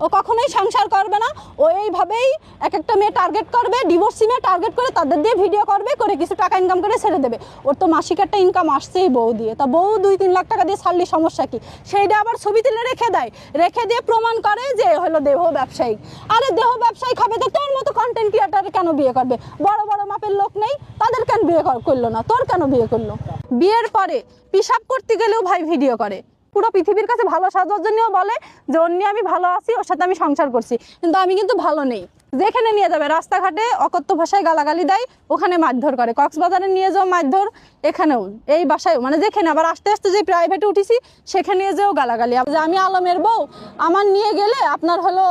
ও কখনোই সংসার করবে না। ও এইভাবেই এক একটা মেয়ে টার্গেট করবে ডিভোর্সি মেয়ে টার্গেট করে তাদের দিয়ে ভিডিও করবে, করে কিছু টাকা ইনকাম করে ছেড়ে দেবে। ওর তো মাসিক একটা ইনকাম আসছেই বউ দিয়ে। তা বউ দুই তিন লাখ টাকা দিয়ে ছাড়লি সমস্যা কি? সেইটা আবার ছবি তুলে রেখে দেয়। রেখে দিয়ে প্রমাণ করে যে হলো দেহ ব্যবসায়ী আরে দেহ ব্যবসায়িক হবে তো তোর মতো কন্টেন্ট ক্রিয়েটার কেন বিয়ে করবে? বড় বড় মাপের লোক নেই, তাদের কেন বিয়ে কর- করল না? তোর কেন বিয়ে করল? বিয়ের পরে পিসাব করতে গেলেও ভাই ভিডিও করে। পুরো পৃথিবীর কাছে ভালো সাজার জন্যও বলে যে, অন্য আমি ভালো আছি, ওর সাথে আমি সংসার করছি। কিন্তু আমি কিন্তু ভালো নেই। যেখানে নিয়ে যাবে, রাস্তাঘাটে অকথ্য ভাষায় গালাগালি দেয়, ওখানে মারধর করে। কক্সবাজারে নিয়ে যাও মারধর, এখানেও, এই বাসায় মানে যেখানে, আবার আস্তে আস্তে যে প্রাইভেটে উঠেছি, সেখানে যেও গালাগালি। যে, আমি আলমের বউ, আমার নিয়ে গেলে আপনার হলো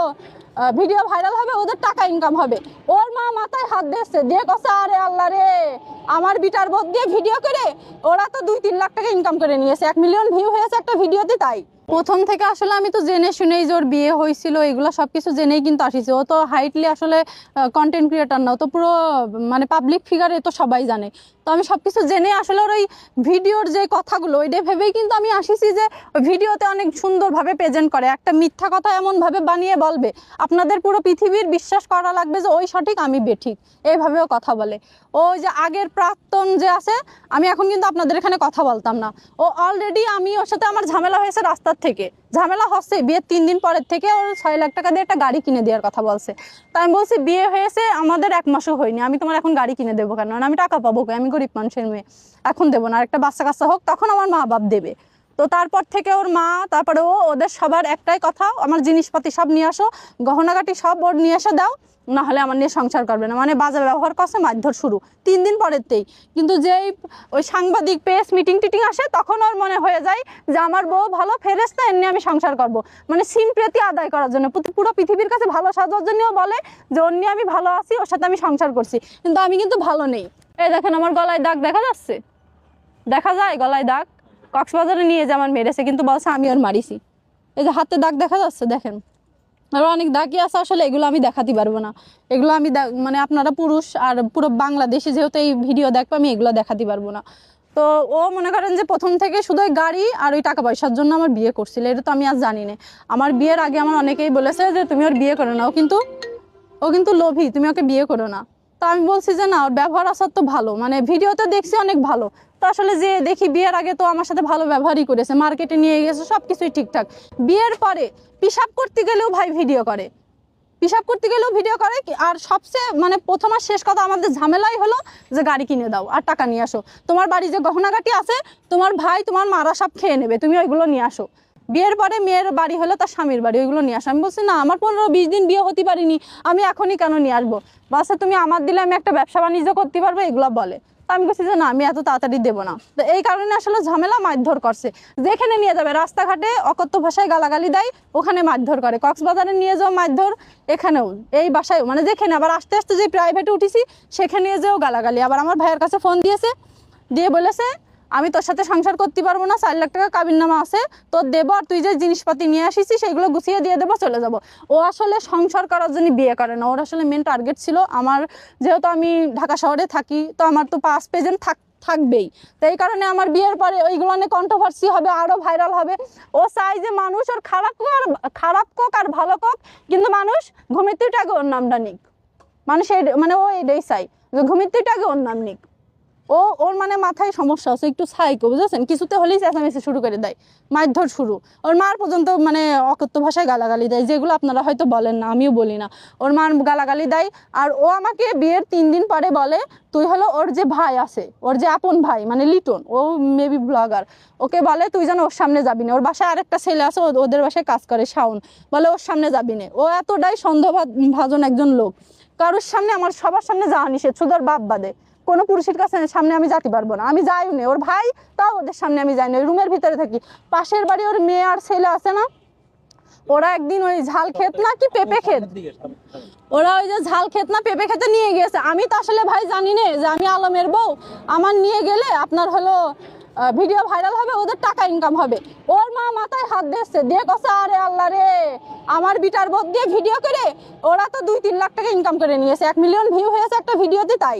ভিডিও ভাইরাল হবে, ওদের টাকা ইনকাম হবে। ওর মা মাথায় হাত দিয়েছে, দিয়ে কষে আরে আল্লাহ রে, আমার বিটার বোধ দিয়ে ভিডিও করে, ওরা তো দুই তিন লাখ টাকা ইনকাম করে নিয়েছে। এক মিলিয়ন ভিউ হয়েছে একটা ভিডিওতে তাই। প্রথম থেকে আসলে আমি তো জেনে শুনেই যে ওর বিয়ে হয়েছিল, এগুলো সব কিছু জেনেই কিন্তু আসিছে। ও তো হাইটলি আসলে কন্টেন্ট ক্রিয়েটার না, ও তো পুরো মানে পাবলিক ফিগারে তো সবাই জানে। তো আমি সব কিছু জেনে আসলে ওর ওই ভিডিওর যে কথাগুলো, ওইটা ভেবেই কিন্তু আমি আসিছি যে ভিডিওতে অনেক সুন্দরভাবে প্রেজেন্ট করে। একটা মিথ্যা কথা এমনভাবে বানিয়ে বলবে, আপনাদের পুরো পৃথিবীর বিশ্বাস করা লাগবে যে ওই সঠিক, আমি বেঠিক। এইভাবেও কথা বলে। ও যে আগের প্রাক্তন যে আছে, আমি এখন কিন্তু আপনাদের এখানে কথা বলতাম না। ও অলরেডি আমি ওর সাথে আমার ঝামেলা হয়েছে রাস্তার থেকে। ঝামেলা হচ্ছে, বিয়ের তিন দিন পরের থেকে ওর ছয় লাখ টাকা দিয়ে একটা গাড়ি কিনে দেওয়ার কথা বলছে। তাই আমি বলছি, বিয়ে হয়েছে, আমাদের এক মাসও হয়নি। আমি তোমার এখন গাড়ি কিনে দেবো কেন? আমি টাকা পাবো? আমি গরিব মানুষের মেয়ে। এখন দেবো না। আর একটা বাচ্চা কাচ্চা হোক, তখন আমার মা বাপ দেবে। তো তারপর থেকে ওর মা, তারপরে ও, ওদের সবার একটাই কথা, আমার জিনিসপাতি সব নিয়ে আসো, গহনাগাটি সব ওর নিয়ে এসে দাও। না হলে আমার নিয়ে সংসার করবে না। মানে বাজার ব্যবহার করছে মারধর শুরু। তিন দিন পরেরতেই কিন্তু যেই ওই সাংবাদিক পেস মিটিং টিটিং আসে, তখন ওর মনে হয়ে যায় যে আমার বউ ভালো ফেরেস না এমনি আমি সংসার করব। মানে সিম্প্রেতি আদায় করার জন্য। পুরো পৃথিবীর কাছে ভালো সাজার জন্যও বলে যে অন্য আমি ভালো আছি, ওর সাথে আমি সংসার করছি। কিন্তু আমি কিন্তু ভালো নেই। এই দেখেন আমার গলায় দাগ দেখা যাচ্ছে? দেখা যায় গলায় দাগ? কক্সবাজারে নিয়ে যে আমার মেরেছে, কিন্তু বলছে আমি ওর মারিছি। এই যে হাতে দাগ দেখা যাচ্ছে, দেখেন। আরও অনেক দাগি আছে, আসলে এগুলো আমি দেখাতে পারব না। এগুলো আমি মানে আপনারা পুরুষ আর পুরো বাংলাদেশে যেহেতু এই ভিডিও দেখব, আমি এগুলো দেখাতে পারব না। তো ও মনে করেন যে প্রথম থেকে শুধু ওই গাড়ি আর ওই টাকা পয়সার জন্য আমার বিয়ে করছিল, এটা তো আমি আর জানি না। আমার বিয়ের আগে আমার অনেকেই বলেছে যে তুমি ওর বিয়ে করো না, ও কিন্তু ও কিন্তু লোভী, তুমি ওকে বিয়ে করো না। তো আমি বলছি যে না ওর ব্যবহার আসার তো ভালো। মানে ভিডিওতে দেখছি অনেক ভালো। তো আসলে যে দেখি বিয়ের আগে তো আমার সাথে ভালো ব্যবহারই করেছে মার্কেটে নিয়ে গেছে সব কিছুই ঠিকঠাক। বিয়ের পরে পিসাব করতে গেলেও ভাই ভিডিও করে। পিসাব করতে গেলেও ভিডিও করে আর সবচেয়ে মানে প্রথম আর শেষ কথা আমাদের ঝামেলাই হলো যে গাড়ি কিনে দাও আর টাকা নিয়ে আসো। তোমার বাড়ি যে গহনাগাটি আছে, তোমার ভাই তোমার মারা সব খেয়ে নেবে, তুমি ওইগুলো নিয়ে আসো। বিয়ের পরে মেয়ের বাড়ি হলো তার স্বামীর বাড়ি, ওইগুলো নিয়ে আসো। আমি বলছি, না, আমার পনেরো বিশ দিন বিয়ে হতে পারিনি, আমি এখনই কেন নিয়ে আসব? বাসে তুমি আমার দিলে আমি একটা ব্যবসা বাণিজ্য করতে পারব? এগুলো বলে। তো আমি বলছি যে, না, আমি এত তাড়াতাড়ি দেবো না। তো এই কারণে আসলে ঝামেলা মারধর করছে। যেখানে নিয়ে যাবে, রাস্তাঘাটে অকথ্য ভাষায় গালাগালি দেয়, ওখানে মারধর করে। কক্সবাজারে নিয়ে যাও মারধর, এখানেও, এই বাসায় মানে যেখানে, আবার আস্তে আস্তে যে প্রাইভেটে উঠেছি, সেখানে নিয়ে যেও গালাগালি। আবার আমার ভাইয়ের কাছে ফোন দিয়েছে, দিয়ে বলেছে আমি তোর সাথে সংসার করতে পারব না, চার লাখ টাকা কাবির নামা আছে, তোর দেবো আর তুই যে জিনিসপাতি নিয়ে আসিস, সেগুলো গুছিয়ে দিয়ে দেবো, চলে যাব। ও আসলে সংসার করার জন্য বিয়ে করে না, ওর আসলে মেন টার্গেট ছিল আমার, যেহেতু আমি ঢাকা শহরে থাকি, তো আমার তো পাস পেজেন্ট থাক, থাকবেই। তো এই কারণে আমার বিয়ের পরে ওইগুলো নিয়ে কন্ট্রোভার্সি হবে আরও ভাইরাল হবে। ও চাই যে মানুষ ওর খারাপ আর, খারাপ কোক আর ভালো কোক, কিন্তু মানুষ ঘুমিতেটা আগে ওর নামটা নিক। মানুষ মানে ও এটাই চাই যে ঘুমিতেটা ওর নাম নিক। ও, ওর মানে মাথায় সমস্যা আছে, একটু সাইকো বুঝেছেন? কিছুতে হলেই চেঁচামেচি শুরু করে দেয়, মারধর শুরু। ওর মার পর্যন্ত মানে অকথ্য ভাষায় গালাগালি দেয়, যেগুলো আপনারা হয়তো বলেন না, আমিও বলি না। ওর মার গালাগালি দেয়, আর ও আমাকে বিয়ের তিন দিন পরে বলে, তুই হলো ওর যে ভাই আছে, ওর যে আপন ভাই মানে লিটন, ও মেবি ব্লগার ওকে বলে, তুই যেন ওর সামনে যাবি না। ওর বাসায় আরেকটা ছেলে আছে ওদের বাসায় কাজ করে, শাওন। বলে, ওর সামনে যাবি না। ও এতটাই সন্দেহ ভাজন একজন লোক। কারোর সামনে আমার সবার সামনে যাওয়া নিষেধ, শুধু ওর বাপ বাদে। কোনো পুরুষের কাছে সামনে আমি যেতে পারব না। আমি যাইও না। ওর ভাই তাও ওদের সামনে আমি যাই না। রুমের ভিতরে থাকি। পাশের বাড়ি ওর মেয়ে আর ছেলে আছে না? ওরা একদিন ওই ঝাল ক্ষেত না কি পেঁপে ক্ষেত ওরা ওই যে ঝাল ক্ষেত না, পেঁপে খেতে নিয়ে গেছে আমি তো আসলে ভাই জানি না যে আমি আলমের বউ। আমার নিয়ে গেলে আপনার হলো ভিডিও ভাইরাল হবে, ওদের টাকা ইনকাম হবে। ওর মা মাথায় হাত দিয়েছে। দিয়ে কষে আরে আল্লাহ রে, আমার বিটার বোধ দিয়ে ভিডিও করে, ওরা তো দুই তিন লাখ টাকা ইনকাম করে নিয়েছে। এক মিলিয়ন ভিউ হয়েছে একটা ভিডিওতে তাই।